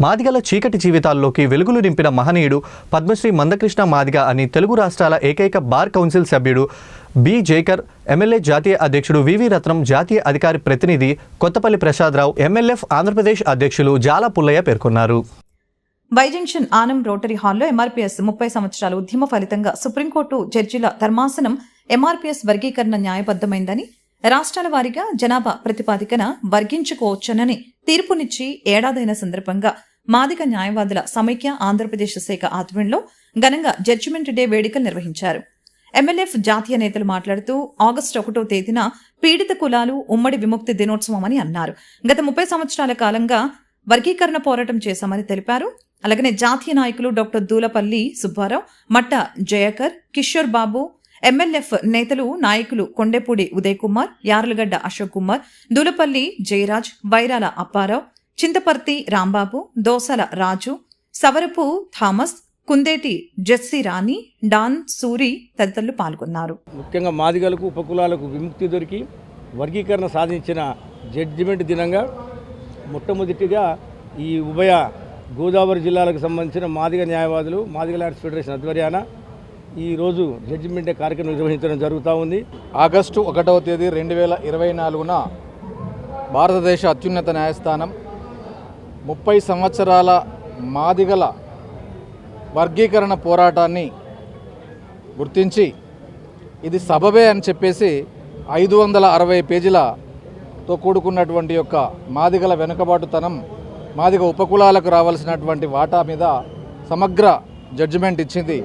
మాదిగల చీకటి జీవితాల్లోకి వెలుగులు నింపిన మహనీయుడు పద్మశ్రీ మందకృష్ణ మాదిగ అని తెలుగు రాష్ట్రాల ఏకైక బార్ కౌన్సిల్ సభ్యుడు బి జేకర్ ఎమ్మెల్యే జాతీయ అధ్యక్షుడు వివి రత్నం జాతీయ అధికారి ప్రతినిధి కొత్తపల్లి ప్రసాదరావు ఎమ్మెల్యే ఆంధ్రప్రదేశ్ అధ్యక్షులు జాల పుల్లయ్య పేర్కొన్నారు. వైజంక్షన్ ఆనం రోటరీ హాల్లో ఎంఆర్పీఎస్ ముప్పై సంవత్సరాల ఉద్యమ ఫలితంగా సుప్రీంకోర్టు జడ్జిల ధర్మాసనం ఎంఆర్పీఎస్ వర్గీకరణ న్యాయబద్దమైందని రాష్ట్రాల వారీగా జనాభా ప్రతిపాదికన వర్గించుకోవచ్చునని తీర్పునిచ్చి ఏడాదైన సందర్భంగా మాదిక న్యాయవాదుల సమైక్య ఆంధ్రప్రదేశ్ శాఖ ఆధ్వర్యంలో ఘనంగా జడ్జిమెంట్ డే వేడుకలు నిర్వహించారు. ఎమ్మెల్యేఫ్ జాతీయ నేతలు మాట్లాడుతూ ఆగస్టు ఒకటో తేదీన పీడిత కులాలు ఉమ్మడి విముక్తి దినోత్సవం అని అన్నారు. గత ముప్పై సంవత్సరాల కాలంగా వర్గీకరణ పోరాటం చేశామని తెలిపారు. అలాగనే జాతీయ నాయకులు డాక్టర్ దూలపల్లి సుబ్బారావు మట్ట జయకర్ కిషోర్ బాబు ఎమ్మెల్యేఫ్ నేతలు నాయకులు Kondepudi Uday Kumar Yarlagadda Ashok Kumar Dulapalli Jayaraj Vairala Apparao Chintaparthi Rambabu Dosala Raju Savarapu Thomas Kundeti Jessie Rani Don Suri తదితరులు పాల్గొన్నారు. ముఖ్యంగా మాదిగలకు ఉపకులాలకు విముక్తి దొరికి వర్గీకరణ సాధించిన జడ్జిమెంట్ దినంగా మొట్టమొదటిగా ఈ ఉభయ గోదావరి జిల్లాలకు సంబంధించిన మాదిగ న్యాయవాదులు మాదిగ లాయర్స్ ఫెడరేషన్ ఆధ్వర్యాన ఈరోజు జడ్జిమెంట్ కార్యక్రమం నిర్వహించడం జరుగుతూ ఉంది. ఆగస్టు ఒకటవ తేదీ రెండు వేల ఇరవై నాలుగున భారతదేశ అత్యున్నత న్యాయస్థానం ముప్పై సంవత్సరాల మాదిగల వర్గీకరణ పోరాటాన్ని గుర్తించి ఇది సబబే అని చెప్పేసి ఐదు వందల అరవై పేజీలతో కూడుకున్నటువంటి యొక్క మాదిగల వెనుకబాటుతనం మాదిగ ఉపకులాలకు రావాల్సినటువంటి వాటా మీద సమగ్ర జడ్జిమెంట్ ఇచ్చింది.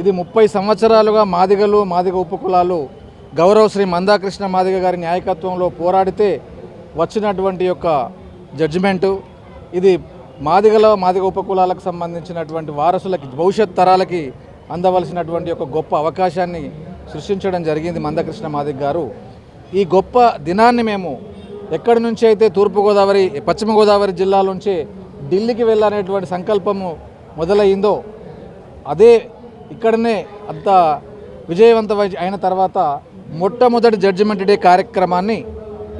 ఇది ముప్పై సంవత్సరాలుగా మాదిగలు మాదిగ ఉపకులాలు గౌరవ శ్రీ మందాకృష్ణ మాదిగ గారి నాయకత్వంలో పోరాడితే వచ్చినటువంటి యొక్క జడ్జిమెంటు ఇది మాదిగల మాదిగ ఉపకులాలకు సంబంధించినటువంటి వారసులకి భవిష్యత్ తరాలకి అందవలసినటువంటి ఒక గొప్ప అవకాశాన్ని సృష్టించడం జరిగింది మందకృష్ణ మాదిగ గారు. ఈ గొప్ప దినాన్ని మేము ఎక్కడి నుంచి అయితే తూర్పుగోదావరి పశ్చిమ గోదావరి జిల్లా నుంచి ఢిల్లీకి వెళ్ళాలనేటువంటి సంకల్పము మొదలయ్యిందో అదే ఇక్కడనే అంత విజయవంతం అయిన తర్వాత మొట్టమొదటి జడ్జిమెంట్ డే కార్యక్రమాన్ని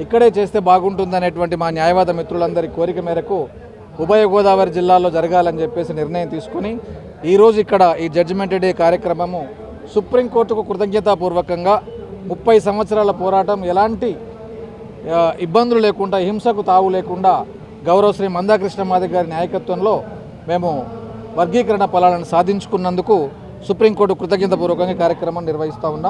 ఇక్కడే చేస్తే బాగుంటుందనేటువంటి మా న్యాయవాద మిత్రులందరి కోరిక మేరకు ఉభయ గోదావరి జిల్లాలో జరగాలని చెప్పేసి నిర్ణయం తీసుకుని ఈరోజు ఇక్కడ ఈ జడ్జిమెంట్ డే కార్యక్రమము సుప్రీంకోర్టుకు కృతజ్ఞతాపూర్వకంగా ముప్పై సంవత్సరాల పోరాటం ఎలాంటి ఇబ్బందులు లేకుండా హింసకు తావు లేకుండా గౌరవ శ్రీ మందాకృష్ణ మాదిగ గారి నాయకత్వంలో మేము వర్గీకరణ ఫలాలను సాధించుకున్నందుకు సుప్రీంకోర్టు కృతజ్ఞతపూర్వకంగా కార్యక్రమం నిర్వహిస్తూ ఉన్నాం.